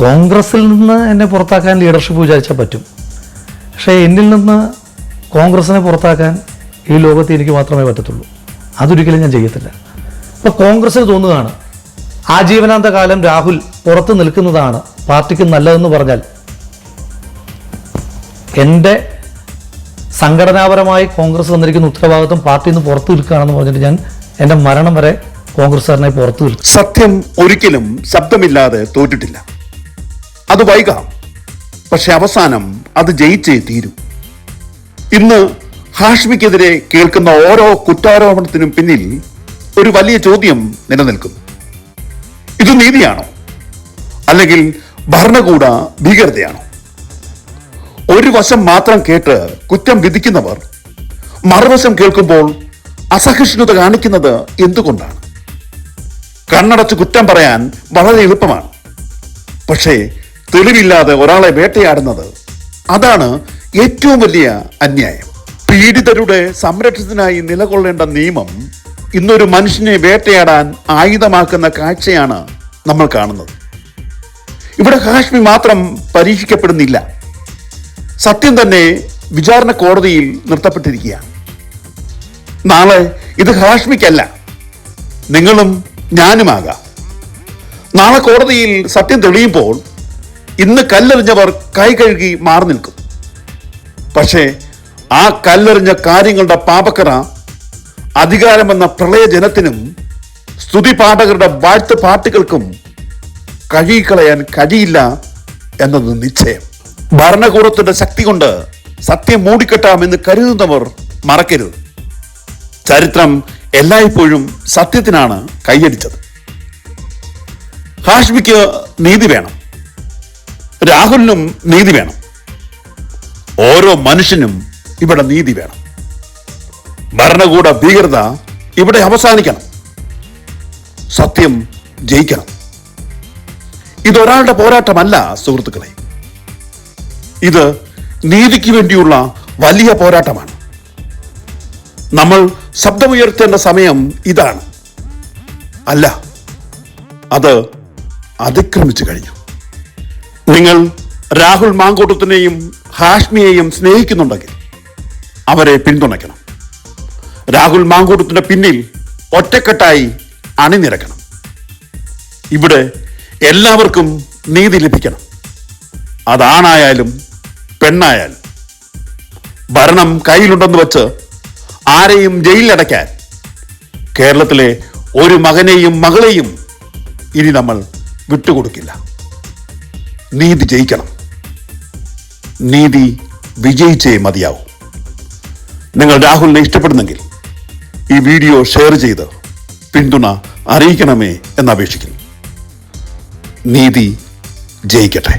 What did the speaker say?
കോൺഗ്രസിൽ നിന്ന് എന്നെ പുറത്താക്കാൻ ലീഡർഷിപ്പ് വിചാരിച്ചാൽ പറ്റും. പക്ഷേ എന്നിൽ നിന്ന് കോൺഗ്രസിനെ പുറത്താക്കാൻ ഈ ലോകത്ത് എനിക്ക് മാത്രമേ പറ്റത്തുള്ളൂ. അതൊരിക്കലും ഞാൻ ചെയ്യത്തില്ല. ഇപ്പോൾ കോൺഗ്രസ്സിന് തോന്നുകയാണ് ആജീവനാന്ത കാലം രാഹുൽ പുറത്ത് നിൽക്കുന്നതാണ് പാർട്ടിക്ക് നല്ലതെന്ന് പറഞ്ഞാൽ. എന്റെ സംഘടനാപരമായി കോൺഗ്രസ് തന്നിരിക്കുന്ന ഉത്തരവാദിത്വം പാർട്ടിയിൽ നിന്ന് പുറത്തു നിൽക്കുകയാണെന്ന് പറഞ്ഞിട്ട് ഞാൻ എന്റെ മരണം വരെ കോൺഗ്രസ്സുകാരനെ പുറത്തു നിൽക്കും. സത്യം ഒരിക്കലും ശബ്ദമില്ലാതെ തോറ്റിട്ടില്ല. അത് വൈകാം. പക്ഷെ അവസാനം അത് ജയിച്ചേ തീരൂ. ഇന്ന് ഹാഷ്മിക്കെതിരെ കേൾക്കുന്ന ഓരോ കുറ്റാരോപണത്തിനും പിന്നിൽ ഒരു വലിയ ചോദ്യം നിലനിൽക്കുന്നു ഇത് നീതിയാണോ? അല്ലെങ്കിൽ ഭരണകൂട ഭീകരതയാണോ? ഒരു വശം മാത്രം കേട്ട് കുറ്റം വിധിക്കുന്നവർ മറുവശം കേൾക്കുമ്പോൾ അസഹിഷ്ണുത കാണിക്കുന്നത് എന്തുകൊണ്ടാണ്? കണ്ണടച്ച് കുറ്റം പറയാൻ വളരെ എളുപ്പമാണ്. പക്ഷേ തെളിവില്ലാതെ ഒരാളെ വേട്ടയാടുന്നത് അതാണ് ഏറ്റവും വലിയ അന്യായം. പീഡിതരുടെ സംരക്ഷണത്തിനായി നിലകൊള്ളേണ്ട നിയമം ഇന്നൊരു മനുഷ്യനെ വേട്ടയാടാൻ ആയുധമാക്കുന്ന കാഴ്ചയാണ് നമ്മൾ കാണുന്നത്. ഇവിടെ കാശ്മീർ മാത്രം പരീക്ഷിക്കപ്പെടുന്നില്ല. സത്യം തന്നെ വിചാരണ കോടതിയിൽ നിർത്തപ്പെട്ടിരിക്കുകയാണ്. നാളെ ഇത് ഹാഷ്മിക്കല്ല നിങ്ങളും ഞാനുമാകാം. നാളെ കോടതിയിൽ സത്യം തെളിയുമ്പോൾ ഇന്ന് കല്ലെറിഞ്ഞവർ കൈ കഴുകി മാറി നിൽക്കും. പക്ഷേ ആ കല്ലെറിഞ്ഞ കാര്യങ്ങളുടെ പാപക്കറ അധികാരമെന്ന പ്രളയജനത്തിനും സ്തുതി പാഠകരുടെ വാഴ്ത്ത് പാട്ടുകൾക്കും കഴുകിക്കളയാൻ കഴിയില്ല എന്നത് നിശ്ചയം. ഭരണകൂടത്തിന്റെ ശക്തി കൊണ്ട് സത്യം മൂടിക്കെട്ടാമെന്ന് കരുതുന്നവർ മറക്കരുത്. ചരിത്രം എല്ലായ്പ്പോഴും സത്യത്തിനാണ് കൈയടിച്ചത്. ഹാഷ്മിക്ക് നീതി വേണം. രാഹുലിനും നീതി വേണം. ഓരോ മനുഷ്യനും ഇവിടെ നീതി വേണം. ഭരണകൂട ഭീകരത ഇവിടെ അവസാനിക്കണം. സത്യം ജയിക്കണം. ഇതൊരാളുടെ പോരാട്ടമല്ല സുഹൃത്തുക്കളെ. ഇത് നീതിക്ക് വേണ്ടിയുള്ള വലിയ പോരാട്ടമാണ്. നമ്മൾ ശബ്ദമുയർത്തേണ്ട സമയം ഇതാണ്. അല്ല അത് അതിക്രമിച്ചു കഴിഞ്ഞു. നിങ്ങൾ രാഹുൽ മാങ്കൂട്ടത്തിനെയും ഹാഷ്മിയെയും സ്നേഹിക്കുന്നുണ്ടെങ്കിൽ അവരെ പിന്തുണയ്ക്കണം. രാഹുൽ മാങ്കൂട്ടത്തിന്റെ പിന്നിൽ ഒറ്റക്കെട്ടായി അണിനിരക്കണം. ഇവിടെ എല്ലാവർക്കും നീതി ലഭിക്കണം. അതാണായാലും പെണ്ണായാലും. ഭരണം കയ്യിലുണ്ടെന്ന് വച്ച് ആരെയും ജയിലിലടയ്ക്കാൻ കേരളത്തിലെ ഒരു മകനെയും മകളെയും ഇനി നമ്മൾ വിട്ടുകൊടുക്കില്ല. നീതി ജയിക്കണം. നീതി വിജയിച്ചേ മതിയാവും. നിങ്ങൾ രാഹുലിനെ ഇഷ്ടപ്പെടുന്നെങ്കിൽ ഈ വീഡിയോ ഷെയർ ചെയ്ത് പിന്തുണ അറിയിക്കണമേ എന്നപേക്ഷിക്കുന്നു നീതി ജയിക്കട്ടെ.